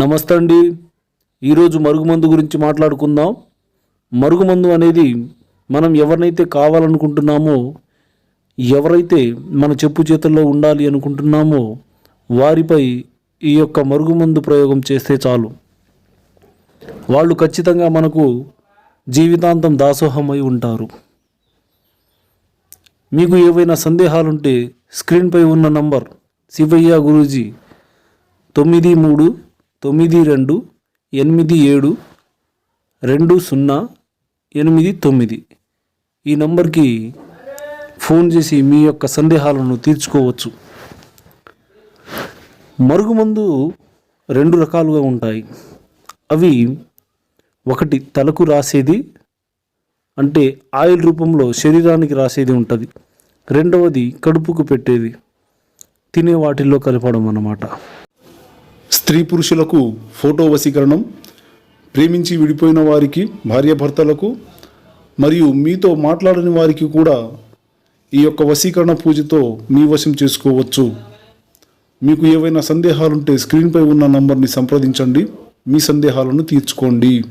నమస్తే అండి ఈరోజు మరుగుమందు గురించి మాట్లాడుకుందాం. మరుగుమందు అనేది మనం ఎవరినైతే కావాలనుకుంటున్నామో ఎవరైతే మన చెప్పు చేతుల్లో ఉండాలి అనుకుంటున్నామో వారిపై ఈ యొక్క మరుగుమందు ప్రయోగం చేస్తే చాలు. వాళ్ళు ఖచ్చితంగా మనకు జీవితాంతం దాసోహమై ఉంటారు. మీకు ఏవైనా సందేహాలుంటే స్క్రీన్పై ఉన్న నంబర్ శివయ్య గురూజీ తొమ్మిది మూడు తొమ్మిది రెండు ఎనిమిది ఏడు రెండు సున్నా ఎనిమిది తొమ్మిది. ఈ నంబర్కి ఫోన్ చేసి మీ యొక్క సందేహాలను తీర్చుకోవచ్చు. మరుగుమందు రెండు రకాలుగా ఉంటాయి. అవి ఒకటి తలకు రాసేది అంటే ఆయిల్ రూపంలో శరీరానికి రాసేది ఉంటుంది. రెండవది కడుపుకు పెట్టేది. తినే వాటిల్లో కలపడం అన్నమాట. స్త్రీ పురుషులకు ఫోటో వశీకరణం ప్రేమించి విడిపోయిన వారికి భార్యాభర్తలకు మరియు మీతో మాట్లాడని వారికి కూడా ఈ యొక్క వశీకరణ పూజతో మీ వశం చేసుకోవచ్చు. మీకు ఏవైనా సందేహాలుంటే స్క్రీన్పై ఉన్న నంబర్ని సంప్రదించండి. మీ సందేహాలను తీర్చుకోండి.